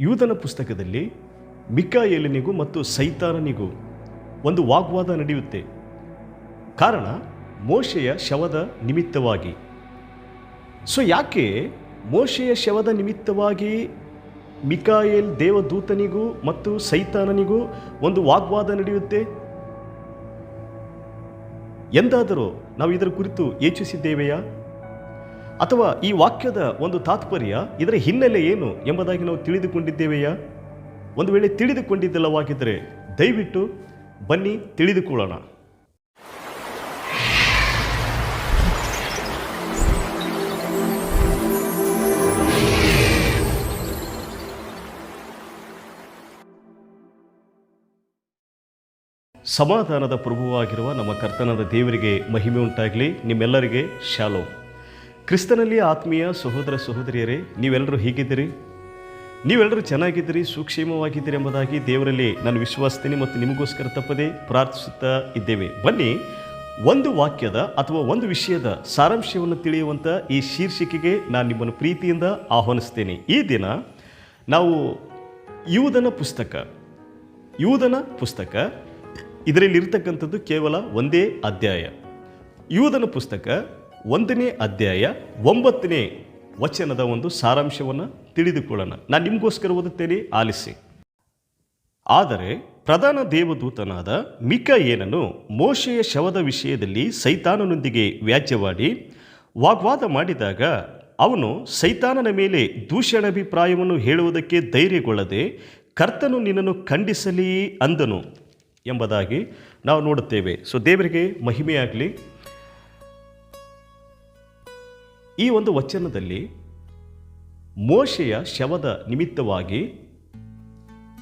ಯೂದನ ಪುಸ್ತಕದಲ್ಲಿ ಮಿಕಾಯೇಲನಿಗೂ ಮತ್ತು ಸೈತಾನನಿಗೂ ಒಂದು ವಾಗ್ವಾದ ನಡೆಯುತ್ತೆ. ಕಾರಣ ಮೋಶೆಯ ಶವದ ನಿಮಿತ್ತವಾಗಿ. ಸೊ ಯಾಕೆ ಮೋಶೆಯ ಶವದ ನಿಮಿತ್ತವಾಗಿ ಮಿಕಾಯೇಲ್ ದೇವದೂತನಿಗೂ ಮತ್ತು ಸೈತಾನನಿಗೂ ಒಂದು ವಾಗ್ವಾದ ನಡೆಯುತ್ತೆ? ಎಂದಾದರೂ ನಾವು ಇದರ ಕುರಿತು ಯೋಚಿಸಿದ್ದೇವೆಯಾ? ಅಥವಾ ಈ ವಾಕ್ಯದ ಒಂದು ತಾತ್ಪರ್ಯ ಇದರ ಹಿನ್ನೆಲೆ ಏನು ಎಂಬುದಾಗಿ ನಾವು ತಿಳಿದುಕೊಂಡಿದ್ದೇವೆಯಾ? ಒಂದು ವೇಳೆ ತಿಳಿದುಕೊಂಡಿದ್ದಿಲ್ಲವಾಗಿದ್ದರೆ ದಯವಿಟ್ಟು ಬನ್ನಿ ತಿಳಿದುಕೊಳ್ಳೋಣ. ಸಮಾಧಾನದ ಪ್ರಭುವಾಗಿರುವ ನಮ್ಮ ಕರ್ತನದ ದೇವರಿಗೆ ಮಹಿಮೆ ಉಂಟಾಗಲಿ ನಿಮ್ಮೆಲ್ಲರಿಗೆ ಶಾಲೋ ಕ್ರಿಸ್ತನಲ್ಲಿ ಆತ್ಮೀಯ ಸಹೋದರ ಸಹೋದರಿಯರೇ, ನೀವೆಲ್ಲರೂ ಹೀಗಿದ್ದೀರಿ? ನೀವೆಲ್ಲರೂ ಚೆನ್ನಾಗಿದ್ದೀರಿ, ಸುಕ್ಷೇಮವಾಗಿದ್ದೀರಿ ಎಂಬುದಾಗಿ ದೇವರಲ್ಲಿ ನಾನು ವಿಶ್ವಾಸ್ತೀನಿ ಮತ್ತು ನಿಮಗೋಸ್ಕರ ತಪ್ಪದೆ ಪ್ರಾರ್ಥಿಸುತ್ತಾ ಇದ್ದೇವೆ. ಬನ್ನಿ, ಒಂದು ವಾಕ್ಯದ ಅಥವಾ ಒಂದು ವಿಷಯದ ಸಾರಾಂಶವನ್ನು ತಿಳಿಯುವಂಥ ಈ ಶೀರ್ಷಿಕೆಗೆ ನಾನು ನಿಮ್ಮನ್ನು ಪ್ರೀತಿಯಿಂದ ಆಹ್ವಾನಿಸ್ತೇನೆ ಈ ದಿನ ನಾವು ಯೂದನ ಪುಸ್ತಕ ಯೂದನ ಪುಸ್ತಕ ಇದರಲ್ಲಿ ಇರ್ತಕ್ಕಂಥದ್ದು ಕೇವಲ ಒಂದೇ ಅಧ್ಯಾಯ. ಯೂದನ ಪುಸ್ತಕ ಒಂದನೇ ಅಧ್ಯಾಯ ಒಂಬತ್ತನೇ ವಚನದ ಒಂದು ಸಾರಾಂಶವನ್ನು ತಿಳಿದುಕೊಳ್ಳೋಣ. ನಾನು ನಿಮಗೋಸ್ಕರ ಓದುತ್ತೇನೆ, ಆಲಿಸಿ. ಆದರೆ ಪ್ರಧಾನ ದೇವದೂತನಾದ ಮಿಕಾಯೇನನು ಮೋಶೆಯ ಶವದ ವಿಷಯದಲ್ಲಿ ಸೈತಾನನೊಂದಿಗೆ ವ್ಯಾಜ್ಯವಾಡಿ ವಾಗ್ವಾದ ಮಾಡಿದಾಗ ಅವನು ಸೈತಾನನ ಮೇಲೆ ದೂಷಣಾಭಿಪ್ರಾಯವನ್ನು ಹೇಳುವುದಕ್ಕೆ ಧೈರ್ಯಗೊಳ್ಳದೆ ಕರ್ತನು ನಿನ್ನನ್ನು ಖಂಡಿಸಲಿ ಅಂದನು ಎಂಬುದಾಗಿ ನಾವು ನೋಡುತ್ತೇವೆ. ಸೊ ದೇವರಿಗೆ ಮಹಿಮೆಯಾಗಲಿ ಈ ಒಂದು ವಚನದಲ್ಲಿ ಮೋಶೆಯ ಶವದ ನಿಮಿತ್ತವಾಗಿ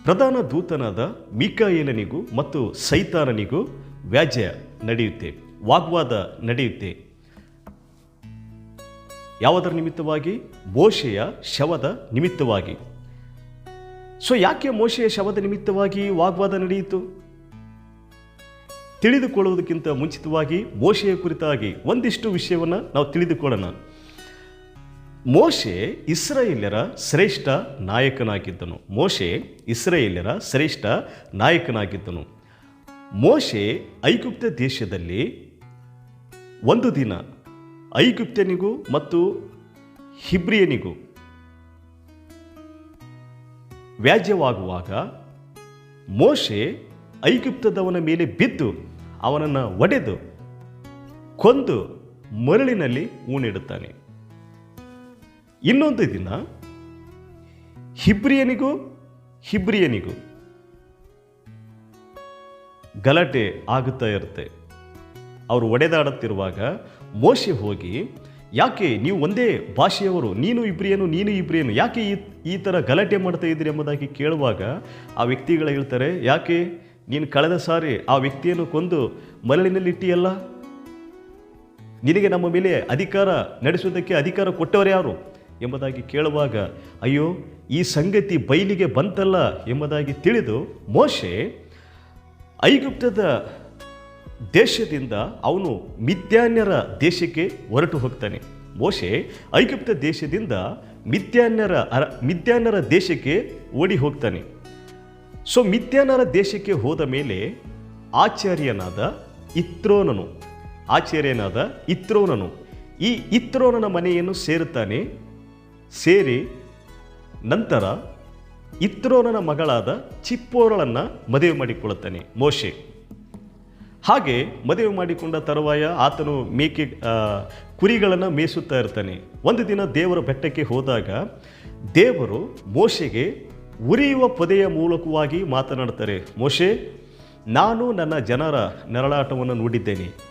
ಪ್ರಧಾನ ದೂತನಾದ ಮಿಕಾಯೇಲನಿಗೂ ಮತ್ತು ಸೈತಾನನಿಗೂ ವ್ಯಾಜ್ಯ ನಡೆಯುತ್ತೆ, ವಾಗ್ವಾದ ನಡೆಯುತ್ತೆ. ಯಾವುದರ ನಿಮಿತ್ತವಾಗಿ? ಮೋಶೆಯ ಶವದ ನಿಮಿತ್ತವಾಗಿ. ಸೊ, ಯಾಕೆ ಮೋಶೆಯ ಶವದ ನಿಮಿತ್ತವಾಗಿ ವಾಗ್ವಾದ ನಡೆಯಿತು? ತಿಳಿದುಕೊಳ್ಳುವುದಕ್ಕಿಂತ ಮುಂಚಿತವಾಗಿ ಮೋಶೆಯ ಕುರಿತಾಗಿ ಒಂದಿಷ್ಟು ವಿಷಯವನ್ನು ನಾವು ತಿಳಿದುಕೊಳ್ಳೋಣ. ಮೋಶೆ ಇಸ್ರಾಯೇಲ್ಯರ ಶ್ರೇಷ್ಠ ನಾಯಕನಾಗಿದ್ದನು. ಮೋಶೆ ಇಸ್ರಾಯೇಲ್ಯರ ಶ್ರೇಷ್ಠ ನಾಯಕನಾಗಿದ್ದನು. ಮೋಶೆ ಐಗುಪ್ತ ದೇಶದಲ್ಲಿ ಒಂದು ದಿನ ಐಗುಪ್ತನಿಗೂ ಮತ್ತು ಹಿಬ್ರಿಯನಿಗೂ ವ್ಯಾಜ್ಯವಾಗುವಾಗ ಮೋಶೆ ಐಗುಪ್ತದವನ ಮೇಲೆ ಬಿದ್ದು ಅವನನ್ನು ಒಡೆದು ಕೊಂದು ಮರಳಿನಲ್ಲಿ ಊಣಿಡುತ್ತಾನೆ ಇನ್ನೊಂದು ದಿನ ಹಿಬ್ರಿಯನಿಗೂ ಹಿಬ್ರಿಯನಿಗೂ ಗಲಾಟೆ ಆಗುತ್ತಾ ಇರುತ್ತೆ. ಅವರು ಒಡೆದಾಡುತ್ತಿರುವಾಗ ಮೋಶೆ ಹೋಗಿ, ಯಾಕೆ ನೀವು ಒಂದೇ ಭಾಷೆಯವರು, ನೀನು ಇಬ್ರಿಯನು ನೀನು ಇಬ್ರಿಯನು, ಯಾಕೆ ಈ ಈ ಥರ ಗಲಾಟೆ ಮಾಡ್ತಾ ಇದ್ದೀರಿ? ಎಂಬುದಾಗಿ ಕೇಳುವಾಗ ಆ ವ್ಯಕ್ತಿಗಳು ಹೇಳ್ತಾರೆ, ಯಾಕೆ ನೀನು ಕಳೆದ ಸಾರಿ ಆ ವ್ಯಕ್ತಿಯನ್ನು ಕೊಂದು ಮರಳಿನಲ್ಲಿಟ್ಟಿಯಲ್ಲ ನಿನಗೆ ನಮ್ಮ ಮೇಲೆ ಅಧಿಕಾರ ನಡೆಸುವುದಕ್ಕೆ ಅಧಿಕಾರ ಕೊಟ್ಟವರು ಯಾರು? ಎಂಬುದಾಗಿ ಕೇಳುವಾಗ, ಅಯ್ಯೋ, ಈ ಸಂಗತಿ ಬಯಲಿಗೆ ಬಂತಲ್ಲ ಎಂಬುದಾಗಿ ತಿಳಿದು ಮೋಶೆ ಐಗುಪ್ತದ ದೇಶದಿಂದ ಅವನು ಮಿಥ್ಯಾನ್ಯರ ದೇಶಕ್ಕೆ ಹೊರಟು ಹೋಗ್ತಾನೆ. ಮೋಶೆ ಐಗುಪ್ತ ದೇಶದಿಂದ ಮಿಥ್ಯಾನ್ಯರ ಅರ ಮಿಥ್ಯಾನ್ಯರ ದೇಶಕ್ಕೆ ಓಡಿ ಹೋಗ್ತಾನೆ. ಸೊ ಮಿಥ್ಯಾನರ ದೇಶಕ್ಕೆ ಹೋದ ಮೇಲೆ ಆಚಾರ್ಯನಾದ ಇತ್ರೋನನು ಆಚಾರ್ಯನಾದ ಇತ್ರೋನನು ಈ ಇತ್ರೋನನ ಮನೆಯನ್ನು ಸೇರುತ್ತಾನೆ. ಸೇರಿ ನಂತರ ಇತ್ರೋನನ ಮಗಳಾದ ಚಿಪ್ಪೋರಳನ್ನು ಮದುವೆ ಮಾಡಿಕೊಳ್ಳುತ್ತಾನೆ ಮೋಶೆ. ಹಾಗೆ ಮದುವೆ ಮಾಡಿಕೊಂಡ ತರುವಾಯ ಆತನು ಮೇಕೆ ಕುರಿಗಳನ್ನು ಮೇಯಿಸುತ್ತಾ ಇರ್ತಾನೆ. ಒಂದು ದಿನ ದೇವರ ಬೆಟ್ಟಕ್ಕೆ ಹೋದಾಗ ದೇವರು ಮೋಶೆಗೆ ಉರಿಯುವ ಪೊದೆಯ ಮೂಲಕವಾಗಿ ಮಾತನಾಡ್ತಾರೆ, ಮೋಶೆ, ನಾನು ನನ್ನ ಜನರ ನೆರಳಾಟವನ್ನು ನೋಡಿದ್ದೇನೆ.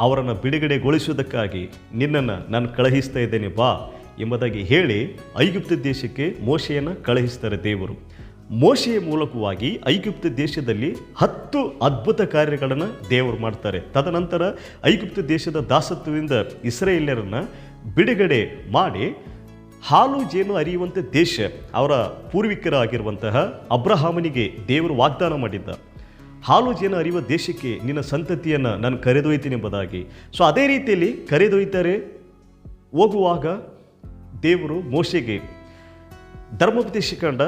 ಅವರನ್ನು ಬಿಡುಗಡೆಗೊಳಿಸುವುದಕ್ಕಾಗಿ ನಿನ್ನನ್ನು ನಾನು ಕಳುಹಿಸ್ತಾ ಇದ್ದೇನೆ, ಬಾ ಎಂಬುದಾಗಿ ಹೇಳಿ ಐಗುಪ್ತ ದೇಶಕ್ಕೆ ಮೋಶೆಯನ್ನು ಕಳುಹಿಸ್ತಾರೆ ದೇವರು. ಮೋಶೆಯ ಮೂಲಕವಾಗಿ ಐಗುಪ್ತ ದೇಶದಲ್ಲಿ ಹತ್ತು ಅದ್ಭುತ ಕಾರ್ಯಗಳನ್ನು ದೇವರು ಮಾಡ್ತಾರೆ. ತದನಂತರ ಐಗುಪ್ತ ದೇಶದ ದಾಸತ್ವದಿಂದ ಇಸ್ರೇಲಿಯರನ್ನು ಬಿಡುಗಡೆ ಮಾಡಿ ಹಾಲು, ಜೇನು ಅರಿಯುವಂಥ ದೇಶ ಅವರ ಪೂರ್ವಿಕರಾಗಿರುವಂತಹ ಅಬ್ರಹಾಮನಿಗೆ ದೇವರು ವಾಗ್ದಾನ ಮಾಡಿದ್ದ. ಹಾಲು ಜೇನು ಅರಿಯುವ ದೇಶಕ್ಕೆ ನಿನ್ನ ಸಂತತಿಯನ್ನು ನಾನು ಕರೆದೊಯ್ತೀನಿ ಎಂಬುದಾಗಿ. ಸೊ ಅದೇ ರೀತಿಯಲ್ಲಿ ಕರೆದೊಯ್ತಾರೆ ಹೋಗುವಾಗ ದೇವರು ಮೋಶೆಗೆ ಧರ್ಮೋಪದೇಶಕಾಂಡ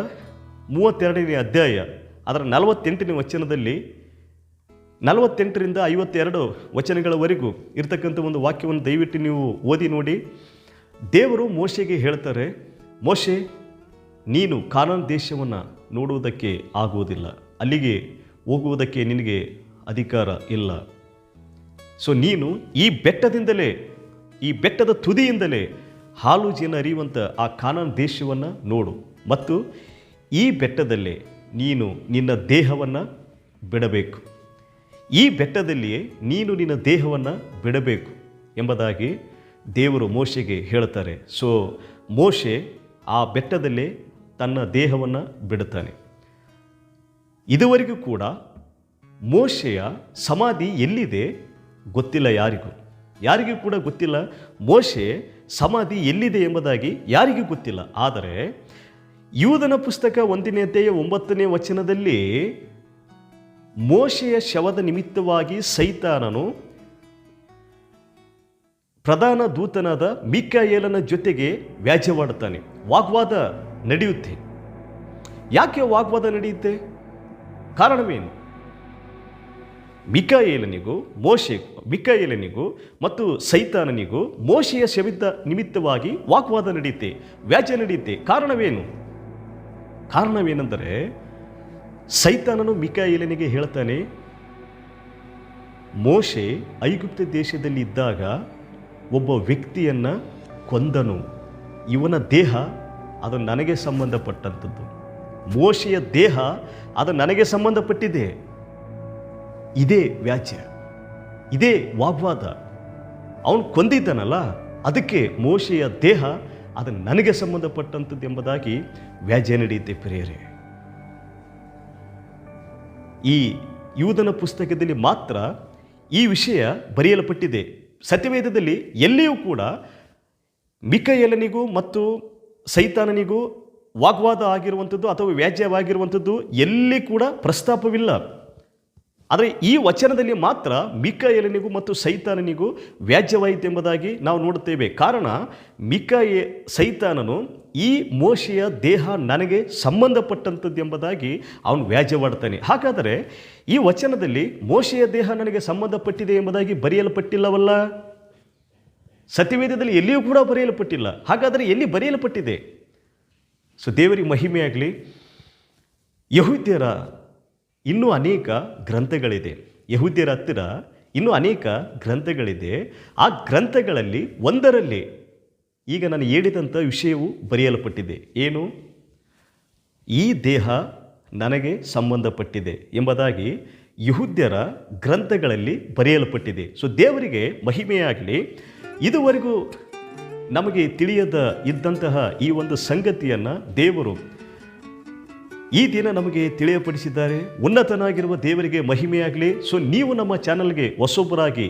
ಮೂವತ್ತೆರಡನೇ ಅಧ್ಯಾಯ, ಅದರ ನಲವತ್ತೆಂಟನೇ ವಚನದಲ್ಲಿ, ನಲವತ್ತೆಂಟರಿಂದ ಐವತ್ತೆರಡು ವಚನಗಳವರೆಗೂ ಇರತಕ್ಕಂಥ ಒಂದು ವಾಕ್ಯವನ್ನು ದಯವಿಟ್ಟು ನೀವು ಓದಿ ನೋಡಿ. ದೇವರು ಮೋಶೆಗೆ ಹೇಳ್ತಾರೆ, ಮೋಶೆ, ನೀನು ಕಾನೂನು ದೇಶವನ್ನು ನೋಡುವುದಕ್ಕೆ ಆಗುವುದಿಲ್ಲ. ಅಲ್ಲಿಗೆ ಹೋಗುವುದಕ್ಕೆ ನಿನಗೆ ಅಧಿಕಾರ ಇಲ್ಲ. ಸೊ ನೀನು ಈ ಬೆಟ್ಟದಿಂದಲೇ, ಈ ಬೆಟ್ಟದ ತುದಿಯಿಂದಲೇ ಹಾಲು ಜೀನ ಅರಿಯುವಂಥ ಆ ಕಾನಾನ್ ದೇಶವನ್ನು ನೋಡು ಮತ್ತು ಈ ಬೆಟ್ಟದಲ್ಲೇ ನೀನು ನಿನ್ನ ದೇಹವನ್ನು ಬಿಡಬೇಕು. ಈ ಬೆಟ್ಟದಲ್ಲಿಯೇ ನೀನು ನಿನ್ನ ದೇಹವನ್ನು ಬಿಡಬೇಕು ಎಂಬುದಾಗಿ ದೇವರು ಮೋಶೆಗೆ ಹೇಳ್ತಾರೆ. ಸೊ ಮೋಶೆ ಆ ಬೆಟ್ಟದಲ್ಲೇ ತನ್ನ ದೇಹವನ್ನು ಬಿಡುತ್ತಾನೆ. ಇದುವರೆಗೂ ಕೂಡ ಮೋಶೆಯ ಸಮಾಧಿ ಎಲ್ಲಿದೆ ಗೊತ್ತಿಲ್ಲ ಯಾರಿಗೂ. ಯಾರಿಗೂ ಕೂಡ ಗೊತ್ತಿಲ್ಲ ಮೋಶೆ ಸಮಾಧಿ ಎಲ್ಲಿದೆ ಎಂಬುದಾಗಿ ಯಾರಿಗೂ ಗೊತ್ತಿಲ್ಲ. ಆದರೆ ಯೂದನ ಪುಸ್ತಕ ಒಂದನೇ ಅಧ್ಯಾಯ ಒಂಬತ್ತನೇ ವಚನದಲ್ಲಿ ಮೋಶೆಯ ಶವದ ನಿಮಿತ್ತವಾಗಿ ಸೈತಾನನು ಪ್ರಧಾನ ದೂತನಾದ ಮಿಕಾಯೇಲನ ಜೊತೆಗೆ ವ್ಯಾಜ್ಯವಾಡುತ್ತಾನೆ. ವಾಗ್ವಾದ ನಡೆಯುತ್ತೆ. ಯಾಕೆ ವಾಗ್ವಾದ ನಡೆಯುತ್ತೆ? ಕಾರಣವೇನು? ಮಿಕಾಯೇಲನಿಗೂ ಮೋಶೆ, ಮಿಕಾಯೇಲನಿಗೂ ಮತ್ತು ಸೈತಾನನಿಗೂ ಮೋಶೆಯ ಶವಿದ್ದ ನಿಮಿತ್ತವಾಗಿ ವಾಗ್ವಾದ ನಡೆಯುತ್ತೆ, ವ್ಯಾಜ್ಯ ನಡೆಯುತ್ತೆ. ಕಾರಣವೇನು? ಕಾರಣವೇನೆಂದರೆ ಸೈತಾನನು ಮಿಕಾಯೇಲನಿಗೆ ಹೇಳ್ತಾನೆ, ಮೋಶೆ ಐಗುಪ್ತ ದೇಶದಲ್ಲಿ ಇದ್ದಾಗ ಒಬ್ಬ ವ್ಯಕ್ತಿಯನ್ನು ಕೊಂದನು. ಇವನ ದೇಹ, ಅದು ನನಗೆ ಸಂಬಂಧಪಟ್ಟಂಥದ್ದು. ಮೋಶೆಯ ದೇಹ ಅದು ನನಗೆ ಸಂಬಂಧಪಟ್ಟಿದೆ. ಇದೇ ವ್ಯಾಜ್ಯ, ಇದೇ ವಾಗ್ವಾದ. ಅವನು ಕೊಂದಿದ್ದಾನಲ್ಲ, ಅದಕ್ಕೆ ಮೋಶೆಯ ದೇಹ ಅದು ನನಗೆ ಸಂಬಂಧಪಟ್ಟಂಥದ್ದು ಎಂಬುದಾಗಿ ವ್ಯಾಜ್ಯ ನಡೆಯುತ್ತೆ ಪ್ರಿಯರೇ. ಈ ಯೂದನ ಪುಸ್ತಕದಲ್ಲಿ ಮಾತ್ರ ಈ ವಿಷಯ ಬರೆಯಲ್ಪಟ್ಟಿದೆ. ಸತ್ಯವೇದದಲ್ಲಿ ಎಲ್ಲಿಯೂ ಕೂಡ ಮಿಕಯಲನಿಗೂ ಮತ್ತು ಸೈತಾನನಿಗೂ ವಾಗ್ವಾದ ಆಗಿರುವಂಥದ್ದು ಅಥವಾ ವ್ಯಾಜ್ಯವಾಗಿರುವಂಥದ್ದು ಎಲ್ಲಿ ಕೂಡ ಪ್ರಸ್ತಾಪವಿಲ್ಲ. ಆದರೆ ಈ ವಚನದಲ್ಲಿ ಮಾತ್ರ ಮಿಕಾಯಲನಿಗೂ ಮತ್ತು ಸೈತಾನನಿಗೂ ವ್ಯಾಜ್ಯವಾಯಿತು ಎಂಬುದಾಗಿ ನಾವು ನೋಡುತ್ತೇವೆ. ಕಾರಣ ಮಿಕಾಯ, ಸೈತಾನನು ಈ ಮೋಶೆಯ ದೇಹ ನನಗೆ ಸಂಬಂಧಪಟ್ಟಂಥದ್ದು ಎಂಬುದಾಗಿ ಅವನು ವ್ಯಾಜ್ಯವಾಡ್ತಾನೆ. ಹಾಗಾದರೆ ಈ ವಚನದಲ್ಲಿ ಮೋಶೆಯ ದೇಹ ನನಗೆ ಸಂಬಂಧಪಟ್ಟಿದೆ ಎಂಬುದಾಗಿ ಬರೆಯಲ್ಪಟ್ಟಿಲ್ಲವಲ್ಲ? ಸತ್ಯವೇದದಲ್ಲಿ ಎಲ್ಲಿಯೂ ಕೂಡ ಬರೆಯಲ್ಪಟ್ಟಿಲ್ಲ. ಹಾಗಾದರೆ ಎಲ್ಲಿ ಬರೆಯಲ್ಪಟ್ಟಿದೆ? ಸೊ ದೇವರಿಗೆ ಮಹಿಮೆಯಾಗಲಿ ಯಹೂದ್ಯರ ಇನ್ನೂ ಅನೇಕ ಗ್ರಂಥಗಳಿದೆ. ಯಹೂದ್ಯರ ಹತ್ತಿರ ಇನ್ನೂ ಅನೇಕ ಗ್ರಂಥಗಳಿದೆ. ಆ ಗ್ರಂಥಗಳಲ್ಲಿ ಒಂದರಲ್ಲಿ ಈಗ ನಾನು ಹೇಳಿದಂಥ ವಿಷಯವು ಬರೆಯಲ್ಪಟ್ಟಿದೆ. ಏನು? ಈ ದೇಹ ನನಗೆ ಸಂಬಂಧಪಟ್ಟಿದೆ ಎಂಬುದಾಗಿ ಯಹುದ್ಯರ ಗ್ರಂಥಗಳಲ್ಲಿ ಬರೆಯಲ್ಪಟ್ಟಿದೆ. ಸೊ ದೇವರಿಗೆ ಮಹಿಮೆಯಾಗಲಿ. ಇದುವರೆಗೂ ನಮಗೆ ತಿಳಿಯದ ಇದ್ದಂತಹ ಈ ಒಂದು ಸಂಗತಿಯನ್ನು ದೇವರು ಈ ದಿನ ನಮಗೆ ತಿಳಿಯಪಡಿಸಿದ್ದಾರೆ. ಉನ್ನತನಾಗಿರುವ ದೇವರಿಗೆ ಮಹಿಮೆಯಾಗಲಿ. ಸೊ ನೀವು ನಮ್ಮ ಚಾನಲ್ಗೆ ಹೊಸೊಬ್ಬರಾಗಿ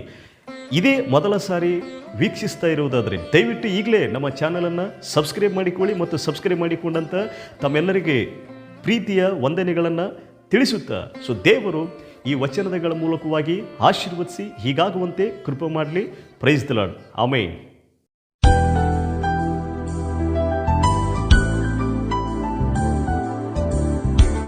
ಇದೇ ಮೊದಲ ಸಾರಿ ವೀಕ್ಷಿಸ್ತಾ ಇರುವುದಾದರೆ, ದಯವಿಟ್ಟು ಈಗಲೇ ನಮ್ಮ ಚಾನಲನ್ನು ಸಬ್ಸ್ಕ್ರೈಬ್ ಮಾಡಿಕೊಳ್ಳಿ ಮತ್ತು ಸಬ್ಸ್ಕ್ರೈಬ್ ಮಾಡಿಕೊಂಡಂಥ ತಮ್ಮೆಲ್ಲರಿಗೆ ಪ್ರೀತಿಯ ವಂದನೆಗಳನ್ನು ತಿಳಿಸುತ್ತಾ ಸೊ ದೇವರು ಈ ವಚನಗಳ ಮೂಲಕವಾಗಿ ಆಶೀರ್ವದಿಸಿ, ಹೀಗಾಗುವಂತೆ ಕೃಪೆ ಮಾಡಲಿ. Praise the lord